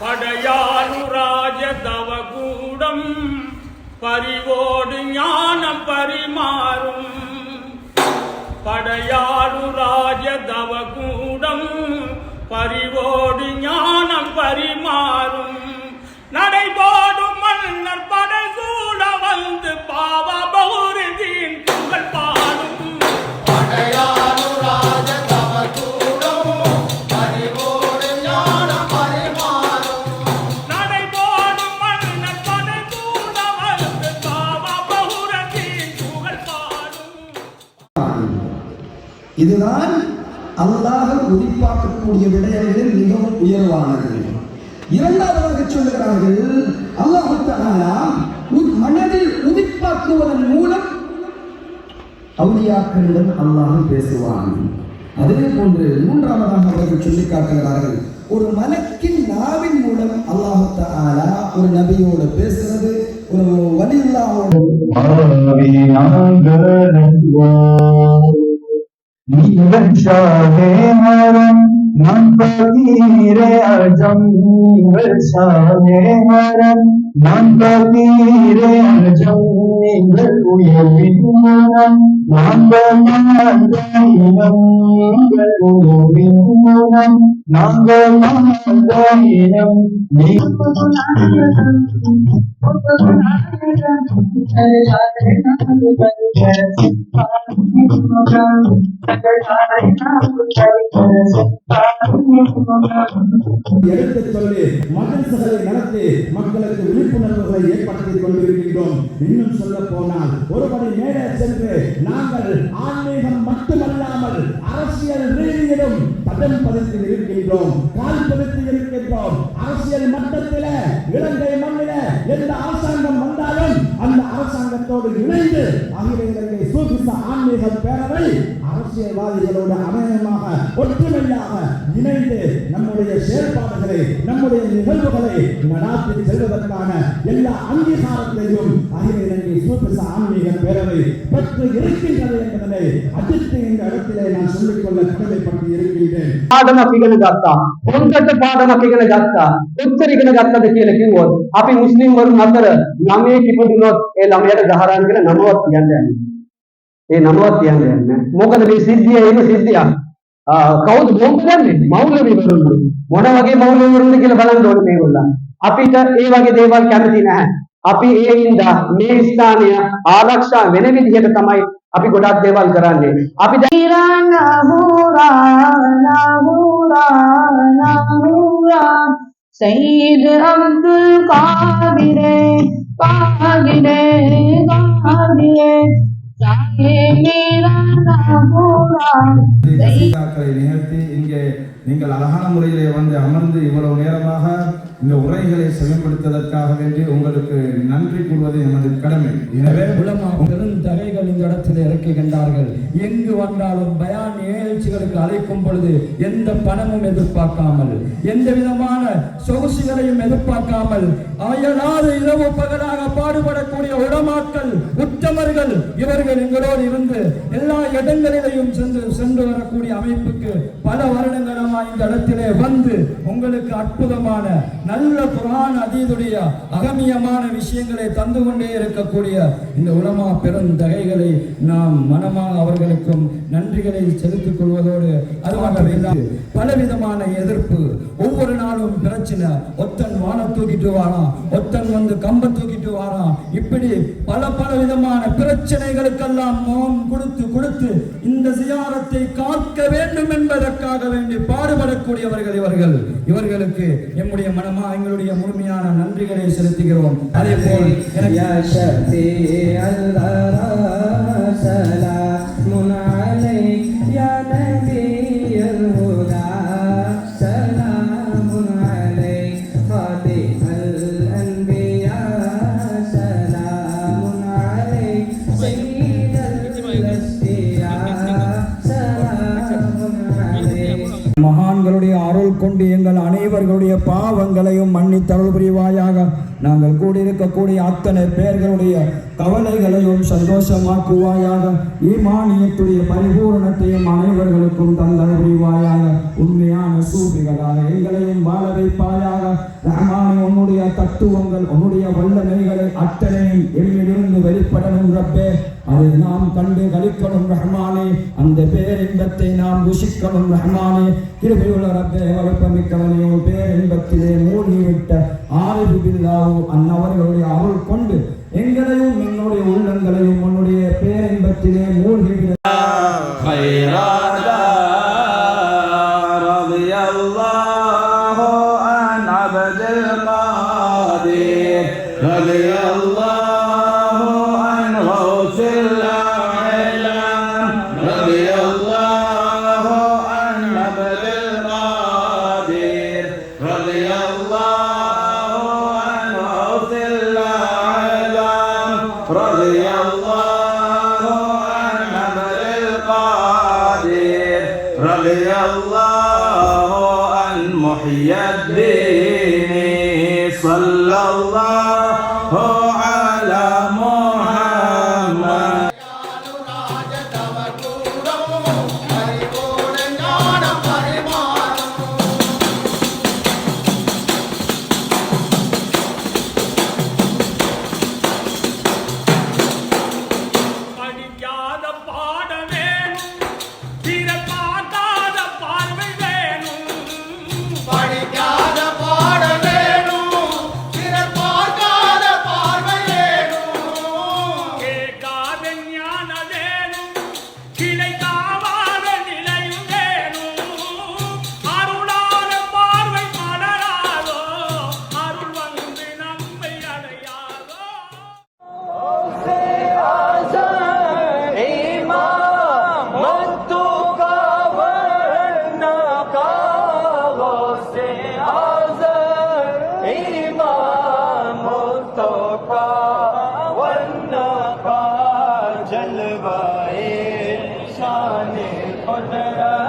படையாளு தவகூடம் பரிவோடு ஞானம் பரிமாறும். படையாளு ராஜ தவகூடம் பரிவோடு இதுதான் அல்லாஹ் உதிப்பாக்கக்கூடிய விடயங்களில் மிகவும் உயர்வானது. இரண்டாவதாக சொல்லுகிறார்கள் அல்லாஹு மனதில் உதிப்பாக்குவதன் மூலம் அவுலியாக்களிடம் அல்லாஹ் பேசுவான். அதே போன்று மூன்றாவதாக அவர்கள் சொல்லி காட்டுகிறார்கள் ஒரு மலக்கின் நாவின் மூலம் அல்லாஹு தஆலா ஒரு நபியோடு பேசுறது ஒரு வலியுல்லாவோட மரம் நம் பகீரே அஜம். நீங்கள் சாலே மரம் நம் பகீரே அஜம். நீங்கள் உயர்வின் நீங்கள் உயர்வின் நாங்கள் சொல்லி நடத்தி மக்களுக்கு விழிப்புணர்வுகளை ஏற்படுத்திக் கொண்டிருக்கின்றோம். இன்னும் சொல்ல போனால் ஒருபடி மேலே சென்று நாங்கள் ஆன்மீகம் மட்டுமல்லாமல் அரசியல் ரீதியிலும் பதம் பதித்து இருக்கின்றோம் கால் பதித்து இருக்கின்றோம். அரசியல் மட்டத்தில் இலங்கை மண்ணில எந்த அரசாங்கம் அரசாங்கத்தோடு இணைந்து அகில இலங்கை சூபிச ஆன்மீக பேரவை அரசியல்வாதிகளோடு அமயமாக ஒற்றுமையாக இணைந்து நம்முடைய செயற்பாடுகளை நம்முடைய நிகழ்வுகளை நடாத்தி செல்வதற்கான எல்லா அங்கீகாரத்தையும் அகில இலங்கை சூப்பச ஆன்மீக பேரவை பெற்று இருக்கின்றது என்பதனை அஜித்து இந்த இடத்திலே நான் சொல்லிக்கொள்ள கடமைப்பட்டு இருக்கின்றேன். ಪಾಠನ ಅಪ್ಪಿಗಳಿಗಾಗ್ತಾ ಒಂದಟ್ಟು ಪಾಠನ ಅಪ್ಪಿಗಳಿಗಾಗ್ತಾ ಉತ್ತರಿಗಳಿಗೆ ಆಗ್ತದೆ ಕೇಳಕ್ಕೆ ಹೋದ್ ಅಪ್ಪಿ ಮುಸ್ಲಿಂ ಅವರು ಮಾತ್ರ ನಮೇ ಟಿಪ್ಪು ದಿನೋದ್ ಎಲ್ಲ ನಮ್ಮೆಲ್ಲ ಜಹಾರಾನ್ಗೆಲ್ಲ ನಮವತ್ತು ಅಂತ ඒ නමවත් කියන්න යන්න. මොකද මේ සිද්ධිය එන සිද්ධියක්. කවුද බොම්බ දන්නේ? මෞලවිවරුන්. මොන වගේ මෞලවිවරුන්ද කියලා බලන්න ඕනේ මේගොල්ලෝ. අපිට ඒ වගේ දේවල් කැමති නැහැ. අපි ඒ හින්දා මේ ස්ථානය ආරක්ෂා වෙන විදිහට තමයි අපි ගොඩක් දේවල් කරන්නේ. අපි දැන් සයිද අබ්දුල් කාදිරේ කාදිරේ කාදිරේ நிகழ்த்தி இங்கே நீங்கள் அழகான முறையிலே வந்து அமர்ந்து இவ்வளவு நேரமாக இந்த உரைகளை செவிப்படுத்ததற்காக வேண்டி உங்களுக்கு நன்றி கூறுவது எனது கடமை. எனவே உலமா பெருந்தகைகள் இந்த இடத்தில் இறக்குகின்றார்கள். எங்கு வந்தாலும் பயான் நிகழ்ச்சிகளுக்கு அழைக்கும் பொழுது எந்த பணமும் எதிர்பார்க்காமல் எந்த விதமான சொகுசுகளையும் எதிர்பார்க்காமல் அயலாது இரவு பகலாக பாடுபடக்கூடிய உடமாக்கள் உத்தமர்கள் இவர்கள் எங்களோடு இருந்து எல்லா இடங்களிலேயும் சென்று சென்று வரக்கூடிய அமைப்புக்கு பல வருடங்களமாக இந்த இடத்திலே வந்து உங்களுக்கு அற்புதமான நல்ல புராண அதீதுடைய அகமியமான விஷயங்களை தந்து கொண்டே இருக்கக்கூடிய இந்த உலமா பெருந்தகைகளை நாம் மனமாக அவர்களுக்கும் நன்றிகளை செலுத்திக் கொள்வதோடு அது மட்டும் பலவிதமான எதிர்ப்பு. ஒவ்வொரு நாளும் பிரச்சனை. ஒத்தன் வான தூக்கிட்டு வாரான். ஒத்தன் வந்து கம்ப தூக்கிட்டு வாரான். இப்படி பல பல விதமான பிரச்சனைகளுக்கெல்லாம் முகம் கொடுத்து கொடுத்து இந்த சியாரத்தை காக்க வேண்டும் என்பதற்காக வேண்டி பாடுபடக்கூடியவர்கள் இவர்கள். இவர்களுக்கு எம்முடைய மனமா எங்களுடைய முழுமையான நன்றிகளை செலுத்துகிறோம். அதே போல் எனக்கு பாவங்களையும் மன்னித்தருள் புரிவாயாக. நாங்கள் கூடியிருக்கக்கூடிய அத்தனை பேர்களுடைய கவலைகளையும் சந்தோஷமாக்குவாயாக. ஈமானியத்துடைய பரிபூரணத்தையும் அனைவர்களுக்கும் தந்தல் புரிவாயாக. உண்மையான சூபிகளாக எங்களையும் வாழ வைப்பாயாக. ரஹ்மானே உன்னுடைய தத்துவங்கள் உன்னுடைய வல்லமைகளை அத்தனையும் எம்மிலிருந்து வெளிப்படணும் ரப்பே. அதை நாம் கண்டு கழிக்கணும் ரஹ்மானே அந்த பேரின்பத்தை நாம் ருசிக்கணும் ரஹ்மானே கிருபையுள்ள ரப்பே வலுப்பமிக்கவனையோ பேரின்பத்திலே மூழ்கிவிட்ட ஆரிபு பில்லாவோ அன்னவர்களுடைய அருள் கொண்டு எங்களையும் என்னுடைய உள்ளங்களையும் உன்னுடைய பேரின்பத்திலே மூழ்கிவிட خير رضي الله عن عبد القادر رضي الله عن غوث الأعلام رضي الله عن عبد القادر رضي الله عن محيي الدين صلى الله الحضرات